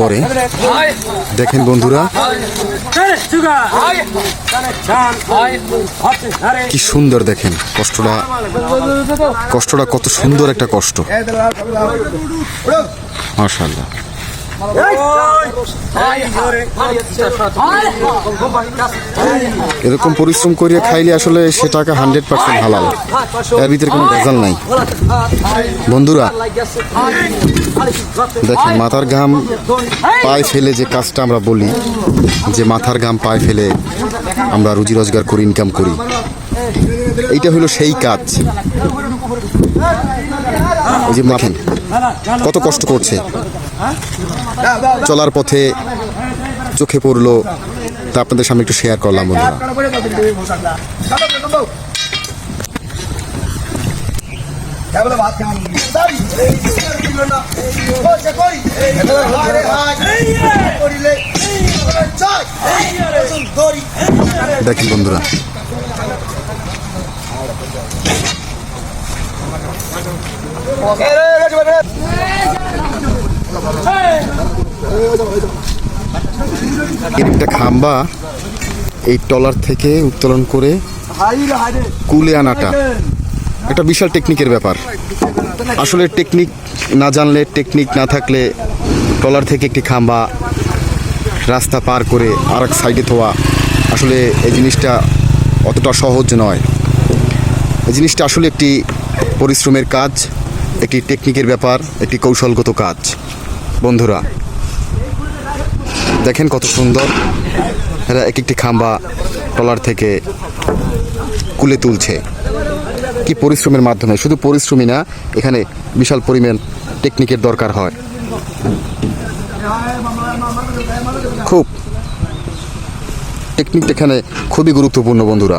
করে। দেখেন বন্ধুরা। কি সুন্দর দেখেন কষ্টটা। কষ্টটা কত সুন্দর একটা কষ্ট। মাশাল্লাহ এরকম পরিশ্রম করিয়া খাইলে আসলে সে টাকা হান্ড্রেড পার্সেন্ট হালাল। এর ভিতরে কোনো ভেজাল নাই। বন্ধুরা, দেখেন, মাথার ঘাম পায়ে ফেলে যে কাজটা আমরা বলি, যে মাথার ঘাম পায়ে ফেলে আমরা রুজি রোজগার করি ইনকাম করি। এইটা হলো সেই কাজ। এই যে কত কষ্ট করছে। চলার পথে চোখে পড়ল। তা আপনাদের সামনে একটু শেয়ার করলাম বন্ধুরা। দেখেন বন্ধুরা। একটা খাম্বা এই টলার থেকে উত্তোলন করে কুলে আনাটা। একটা বিশাল টেকনিকের ব্যাপার। আসলে টেকনিক না জানলে টেকনিক না থাকলে টলার থেকে একটি খাম্বা রাস্তা পার করে আর এক সাইডে থোয়া আসলে এই জিনিসটা অতটা সহজ নয়। এই জিনিসটা আসলে একটি পরিশ্রমের কাজ, একটি টেকনিকের ব্যাপার, একটি কৌশলগত কাজ। বন্ধুরা, দেখেন কত সুন্দর। এরা এক একটি খাম্বা টলার থেকে কুলে তুলছে। কি পরিশ্রমের মাধ্যমে? শুধু পরিশ্রমই না, এখানে বিশাল পরিমাণ টেকনিকের দরকার হয়। খুব। টেকনিকটা এখানে খুবই গুরুত্বপূর্ণ, বন্ধুরা।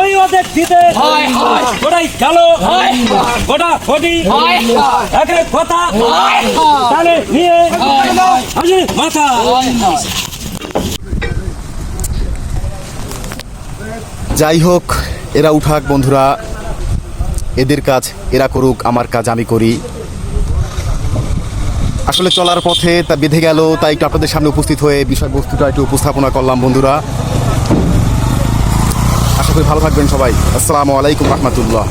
ওই ওদের দিতে ওটাই গেল। ওটা ফটি। একের কথা তাহলে নিয়ে আমি মাথা। যাই হোক এরা উঠাক বন্ধুরা। এদের কাজ এরা করুক আমার কাজ আমি করি। আসলে চলার পথে তা বেঁধে গেল, তাই একটু আপনাদের সামনে উপস্থিত হয়ে বিষয়বস্তুটা একটু উপস্থাপনা করলাম, বন্ধুরা। আশা করি ভালো থাকবেন সবাই। আসসালামু আলাইকুম রহমতুল্লাহ।